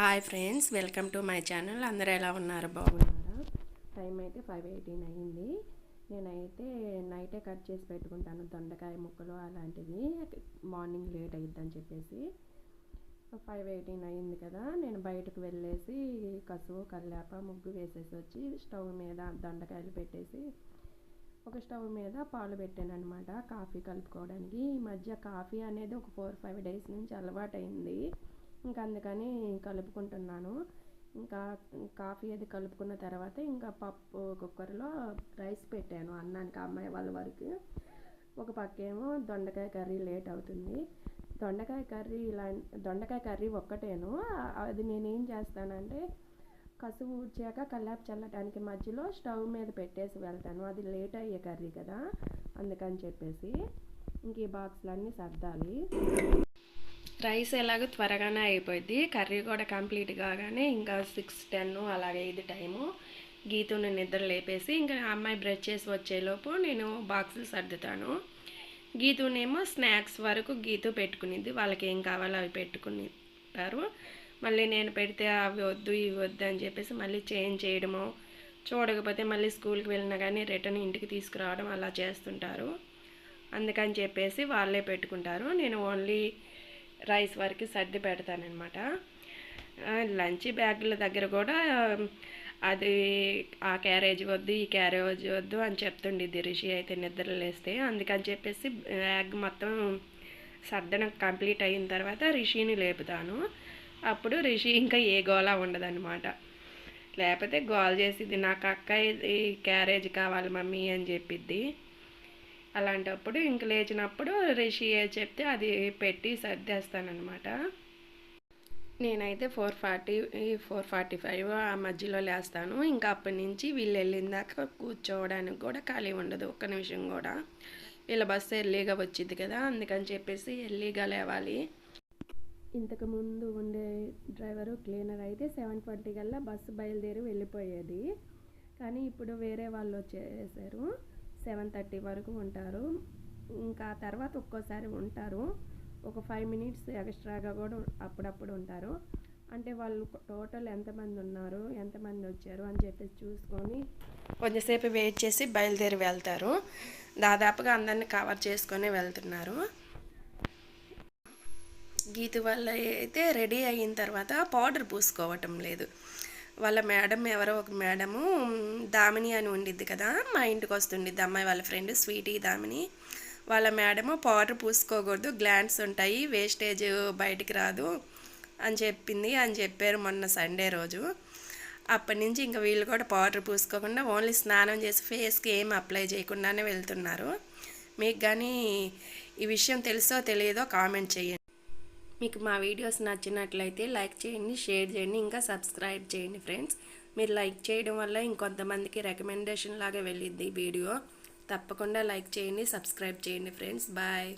Hi friends welcome to my channel అందరూ ఎలా ఉన్నారు? బాగున్నారా? టైం అయితే ఫైవ్ ఎయిటీన్ అయ్యింది నేనైతే నైటే కట్ చేసి పెట్టుకుంటాను. దొండకాయ ముక్కలు అలాంటివి. మార్నింగ్ లేట్ అయ్యిద్దని చెప్పేసి. ఫైవ్ ఎయిటీన్ అయ్యింది కదా. నేను బయటకు వెళ్ళేసి కసువు కల్లాప ముగ్గు వేసేసి వచ్చి స్టవ్ మీద దొండకాయలు పెట్టేసి ఒక స్టవ్ మీద పాలు పెట్టాను అనమాట కాఫీ కలుపుకోవడానికి. ఈ మధ్య కాఫీ అనేది ఒక ఫోర్ ఫైవ్ డేస్ నుంచి అలవాటైంది. ఇంకా అందుకని కలుపుకుంటున్నాను. ఇంకా కాఫీ అది కలుపుకున్న తర్వాత ఇంకా పప్పు కుక్కర్లో రైస్ పెట్టాను అన్నానికి అమ్మాయి వాళ్ళ వరకు. ఒక పక్కేమో దొండకాయ కర్రీ లేట్ అవుతుంది. దొండకాయ కర్రీ ఇలా దొండకాయ కర్రీ ఒక్కటేను. అది నేనేం చేస్తానంటే కసువు ఊడ్చాక కల్లాపు చల్లటానికి మధ్యలో స్టవ్ మీద పెట్టేసి వెళ్తాను. అది లేట్ అయ్యే కర్రీ కదా అందుకని చెప్పేసి ఇంక ఈ బాక్స్లన్నీ సర్దాలి. రైస్ ఎలాగో త్వరగానే అయిపోయింది కర్రీ కూడా కంప్లీట్ కాగానే ఇంకా సిక్స్ టెన్ అలాగే ఇది టైము. గీతను నిద్ర లేపేసి ఇంకా అమ్మాయి బ్రష్ చేసి వచ్చేలోపు నేను బాక్సులు సర్దుతాను. గీతునేమో స్నాక్స్ వరకు గీతు పెట్టుకునిద్ది. వాళ్ళకి ఏం కావాలో అవి పెట్టుకునిస్తారు. మళ్ళీ నేను పెడితే అవి వద్దు ఇవి వద్దు అని చెప్పేసి మళ్ళీ చేంజ్ చేయడము. చూడకపోతే మళ్ళీ స్కూల్కి వెళ్ళినా కానీ రిటర్న్ ఇంటికి తీసుకురావడం అలా చేస్తుంటారు. అందుకని చెప్పేసి వాళ్ళే పెట్టుకుంటారు. నేను ఓన్లీ రైస్ వరకు సర్ది పెడతానమాట లంచ్ బ్యాగుల దగ్గర కూడా అది ఆ క్యారేజ్ వద్దు ఈ క్యారేజ్ వద్దు అని చెప్తుండిద్ది రిషి అయితే నిద్ర లేస్తే అందుకని చెప్పేసి బ్యాగ్ మొత్తం సర్దన కంప్లీట్ అయిన తర్వాత రిషిని లేపుతాను. అప్పుడు రిషి ఇంకా ఏ గోలా ఉండదన్నమాట. లేకపోతే గోల్ చేసిద్ది నాకు అక్క ఇది క్యారేజ్ కావాలి మమ్మీ అని చెప్పిద్ది. అలాంటప్పుడు ఇంక లేచినప్పుడు రిషి ఏ చెప్తే అది పెట్టి సర్దేస్తానమాట నేనైతే four forty four forty five ఆ మధ్యలో లేస్తాను. ఇంకా అప్పటి నుంచి వీళ్ళు వెళ్ళిందాక కూర్చోవడానికి కూడా ఖాళీ ఉండదు. ఒక్క నిమిషం కూడా. వీళ్ళ బస్సు ఎర్లీగా వచ్చింది కదా అందుకని చెప్పేసి ఎర్లీగా లేవాలి. ఇంతకు ముందు ఉండే డ్రైవరు క్లీనర్ అయితే సెవెన్ ఫార్టీ కల్లా బస్సు బయలుదేరి వెళ్ళిపోయేది. కానీ ఇప్పుడు వేరే వాళ్ళు వచ్చేసారు. సెవెన్ థర్టీ వరకు ఉంటారు. ఇంకా తర్వాత ఒక్కోసారి ఉంటారు. ఒక ఫైవ్ మినిట్స్ ఎక్స్ట్రాగా కూడా అప్పుడప్పుడు ఉంటారు. అంటే వాళ్ళు టోటల్ ఎంతమంది ఉన్నారు ఎంతమంది వచ్చారు అని చెప్పేసి చూసుకొని కొంచెంసేపు వెయిట్ చేసి బయలుదేరి వెళ్తారు. దాదాపుగా అందరిని కవర్ చేసుకొని వెళ్తున్నారు. గీత వల్ల అయితే రెడీ అయిన తర్వాత పౌడర్ పూసుకోవటం లేదు. వాళ్ళ మేడం ఎవరో ఒక మేడము దామిని అని ఉండిద్ది కదా మా ఇంటికి వస్తుండిద్ది అమ్మాయి వాళ్ళ ఫ్రెండ్ స్వీటీ దామిని. వాళ్ళ మేడము పౌడర్ పూసుకోకూడదు గ్లాండ్స్ ఉంటాయి వేస్టేజ్ బయటికి రాదు అని చెప్పింది. అని చెప్పారు మొన్న సండే రోజు. అప్పటి నుంచి ఇంకా వీళ్ళు కూడా పౌడర్ పూసుకోకుండా ఓన్లీ స్నానం చేసి ఫేస్కి ఏం అప్లై చేయకుండానే వెళ్తున్నారు. మీకు కానీ ఈ విషయం తెలుసో తెలియదో కామెంట్ చేయండి. మీకు మా వీడియోస్ నచ్చినట్లయితే లైక్ చేయండి షేర్ చేయండి ఇంకా సబ్స్క్రైబ్ చేయండి ఫ్రెండ్స్. మీరు లైక్ చేయడం వల్ల ఇంకొంతమందికి రికమెండేషన్ లాగా వెళ్ళిద్ది ఈ వీడియో. తప్పకుండా లైక్ చేయండి సబ్స్క్రైబ్ చేయండి ఫ్రెండ్స్. బాయ్.